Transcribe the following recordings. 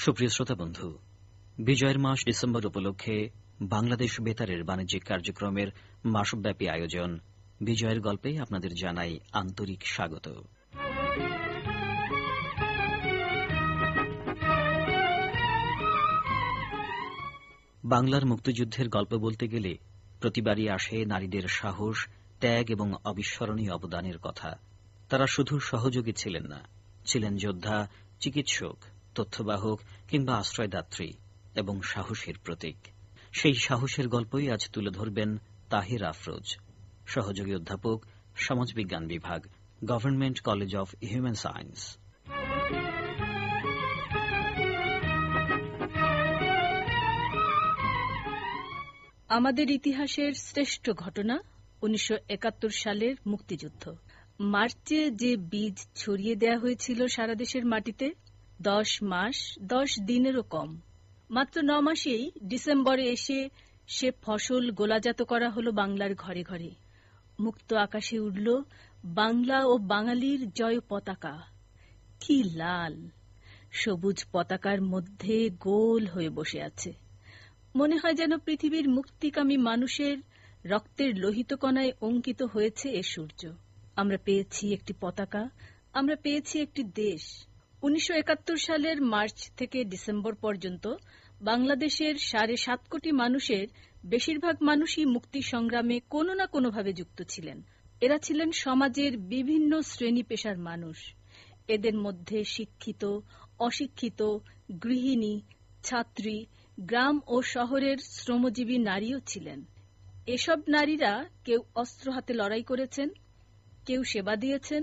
সুপ্রিয় শ্রোতা বন্ধু, বিজয়ের মাস ডিসেম্বর উপলক্ষে বাংলাদেশ বেতারের বাণিজ্যিক কার্যক্রমের মাসব্যাপী আয়োজন বিজয়ের গল্পে আপনাদের জানাই আন্তরিক স্বাগত। বাংলার মুক্তিযুদ্ধের গল্প বলতে গেলে প্রতিবারই আসে নারীদের সাহস, ত্যাগ এবং অবিস্মরণীয় অবদানের কথা। তারা শুধু সহযোগী ছিলেন না, ছিলেন যোদ্ধা, চিকিৎসক তথ্যবাহক কিংবা আশ্রয়দাত্রী এবং সাহসের প্রতীক। সেই সাহসের গল্পই আজ তুলে ধরবেন তাহির আফরোজ, সহযোগী অধ্যাপক, সমাজবিজ্ঞান বিভাগ, government college of human science. আমাদের ইতিহাসের শ্রেষ্ঠ ঘটনা উনিশশো একাত্তর সালের মুক্তিযুদ্ধ। মার্চে যে বীজ ছড়িয়ে দেয়া হয়েছিল সারা দেশের মাটিতে দশ মাস, দশ দিনেরও কম। মাত্র ন মাসেই ডিসেম্বরে এসে সে ফসল গোলাজাত করা হলো বাংলার ঘরে ঘরে। মুক্ত আকাশে উঠল বাংলা ও বাঙালির জয় পতাকা। কি লাল! সবুজ পতাকার মধ্যে গোল হয়ে বসে আছে। মনে হয় যেন পৃথিবীর মুক্তিকামী মানুষের রক্তের লোহিত কণায় অঙ্কিত হয়েছে এ সূর্য। আমরা পেয়েছি একটি পতাকা, আমরা পেয়েছি একটি দেশ। উনিশশো একাত্তর সালের মার্চ থেকে ডিসেম্বর পর্যন্ত বাংলাদেশের সাড়ে সাত কোটি মানুষের বেশিরভাগ মানুষই মুক্তি সংগ্রামে কোনো না কোনোভাবে যুক্ত ছিলেন। এরা ছিলেন সমাজের বিভিন্ন শ্রেণি পেশার মানুষ। এদের মধ্যে শিক্ষিত, অশিক্ষিত, গৃহিণী, ছাত্রী, গ্রাম ও শহরের শ্রমজীবী নারীও ছিলেন। এসব নারীরা কেউ অস্ত্র হাতে লড়াই করেছেন, কেউ সেবা দিয়েছেন,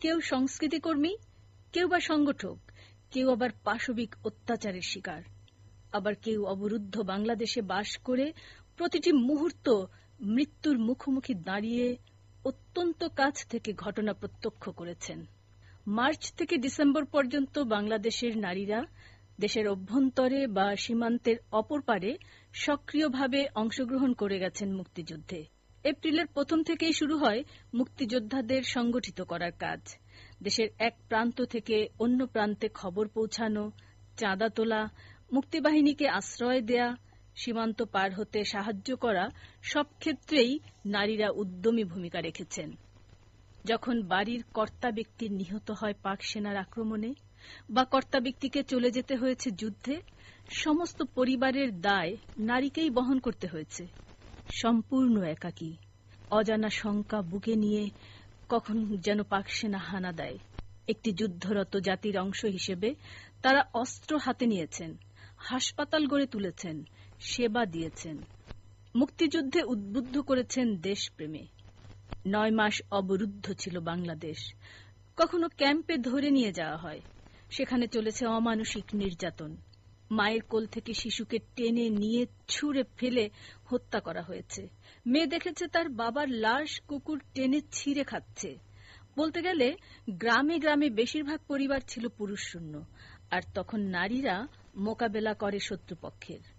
কেউ সংস্কৃতিকর্মী কেউ বা সংগঠক, কেউ আবার পাশবিক অত্যাচারের শিকার। আবার কেউ অবরুদ্ধ বাংলাদেশে বাস করে প্রতিটি মুহূর্ত মৃত্যুর মুখোমুখি দাঁড়িয়ে অত্যন্ত কাছ থেকে ঘটনা প্রত্যক্ষ করেছেন। মার্চ থেকে ডিসেম্বর পর্যন্ত বাংলাদেশের নারীরা দেশের অভ্যন্তরে বা সীমান্তের অপর পারে সক্রিয়ভাবে অংশগ্রহণ করে গেছেন মুক্তিযুদ্ধে। এপ্রিলের প্রথম থেকেই শুরু হয় মুক্তিযোদ্ধাদের সংগঠিত করার কাজ। দেশের এক প্রান্ত থেকে অন্য প্রান্তে খবর পৌঁছানো, চাঁদা তোলা, মুক্তিবাহিনীকে আশ্রয় দেয়া, সীমান্ত পার হতে সাহায্য করা সব ক্ষেত্রেই নারীরা উদ্যমী ভূমিকা রেখেছেন। যখন বাড়ির কর্তা ব্যক্তির নিহত হয় পাক সেনার আক্রমণে বা কর্তা ব্যক্তিকে চলে যেতে হয়েছে যুদ্ধে, সমস্ত পরিবারের দায় নারীকেই বহন করতে হয়েছে। সম্পূর্ণ একাকী, অজানা শঙ্কা বুকে নিয়ে কখন যেন পাক সেনা হানা দেয়। একটি যুদ্ধরত জাতির অংশ হিসেবে তারা অস্ত্র হাতে নিয়েছেন, হাসপাতাল গড়ে তুলেছেন, সেবা দিয়েছেন। মুক্তিযুদ্ধে উদ্বুদ্ধ করেছেন দেশপ্রেমে। নয় মাস অবরুদ্ধ ছিল বাংলাদেশ। কখনো ক্যাম্পে ধরে নিয়ে যাওয়া হয়। সেখানে চলেছে অমানসিক নির্যাতন। মায়ের কোল থেকে শিশুকে টেনে নিয়ে ছুঁড়ে ফেলে হত্যা করা হয়েছে। মেয়ে দেখেছে তার বাবার লাশ কুকুর টেনে ছিঁড়ে খাচ্ছে। বলতে গেলে, গ্রামে গ্রামে বেশিরভাগ পরিবার ছিল পুরুষ শূন্য, আর তখন নারীরা মোকাবেলা করে শত্রুপক্ষের।